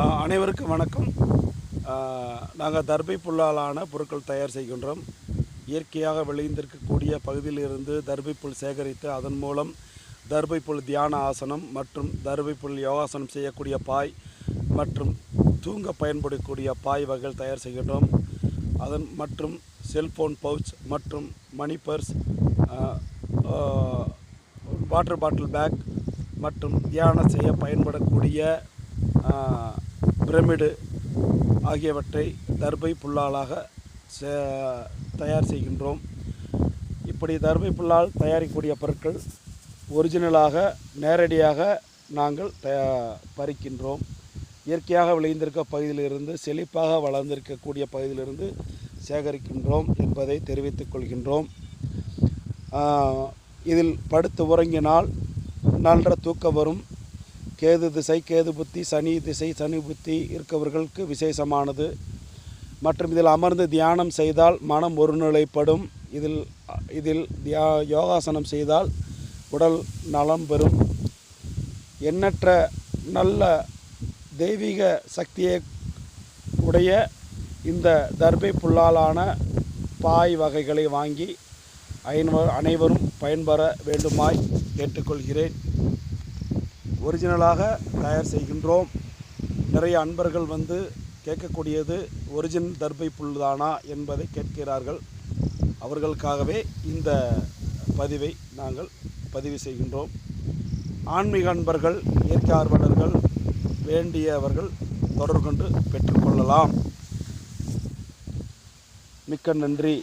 அனைவருக்கும் வணக்கம். நாங்கள் தர்பை புல்லாலான பொருட்கள் தயார் செய்கின்றோம். இயற்கையாக விளைந்திருக்கக்கூடிய பகுதியிலிருந்து தர்பை புல் சேகரித்து அதன் மூலம் தர்பை புல் தியான ஆசனம் மற்றும் தர்பை புல் யோகாசனம் செய்யக்கூடிய பாய் மற்றும் தூங்க பயன்படக்கூடிய பாய் வகைகள் தயார் செய்கின்றோம். அதன் மற்றும் செல்ஃபோன் பவுச் மற்றும் money purse water bottle bag மற்றும் தியானம் செய்ய பயன்படக்கூடிய பிரமிடு ஆகியவற்றை தர்பை புல்லாலாக சே- தயார் செய்கின்றோம். இப்படி தர்பை புல்லால் தயாரிக்கக்கூடிய பொருட்கள் ஒரிஜினலாக நேரடியாக நாங்கள் தயா பறிக்கின்றோம். இயற்கையாக விளைந்திருக்க பகுதியிலிருந்து செழிப்பாக வளர்ந்திருக்கக்கூடிய பகுதியிலிருந்து சேகரிக்கின்றோம் என்பதை தெரிவித்துக் கொள்கின்றோம். இதில் படுத்து உறங்கினால் நன்ற தூக்கம் வரும். கேது திசை கேது புத்தி சனி திசை சனி புத்தி இருக்கவர்களுக்கு விசேஷமானது. மற்றும் இதில் அமர்ந்து தியானம் செய்தால் மனம் ஒருநிலைப்படும். இதில் இதில் தியா யோகாசனம் செய்தால் உடல் நலம் பெறும். எண்ணற்ற நல்ல தெய்வீக சக்தியை உடைய இந்த தர்பை புல்லாலான பாய் வகைகளை வாங்கி அனைவரும் பயன்பெற வேண்டுமாய் கேட்டுக்கொள்கிறேன். ஒரிஜினலாக தயார் செய்கின்றோம். நிறைய அன்பர்கள் வந்து கேட்கக்கூடியது ஒரிஜினல் தர்பை புல்தானா என்பதை கேட்கிறார்கள். அவர்களுக்காகவே இந்த பதிவை நாங்கள் பதிவு செய்கின்றோம். ஆன்மீக அன்பர்கள் இயற்கை ஆர்வலர்கள் வேண்டியவர்கள் தொடர்பு கொண்டு பெற்றுக்கொள்ளலாம். மிக்க நன்றி.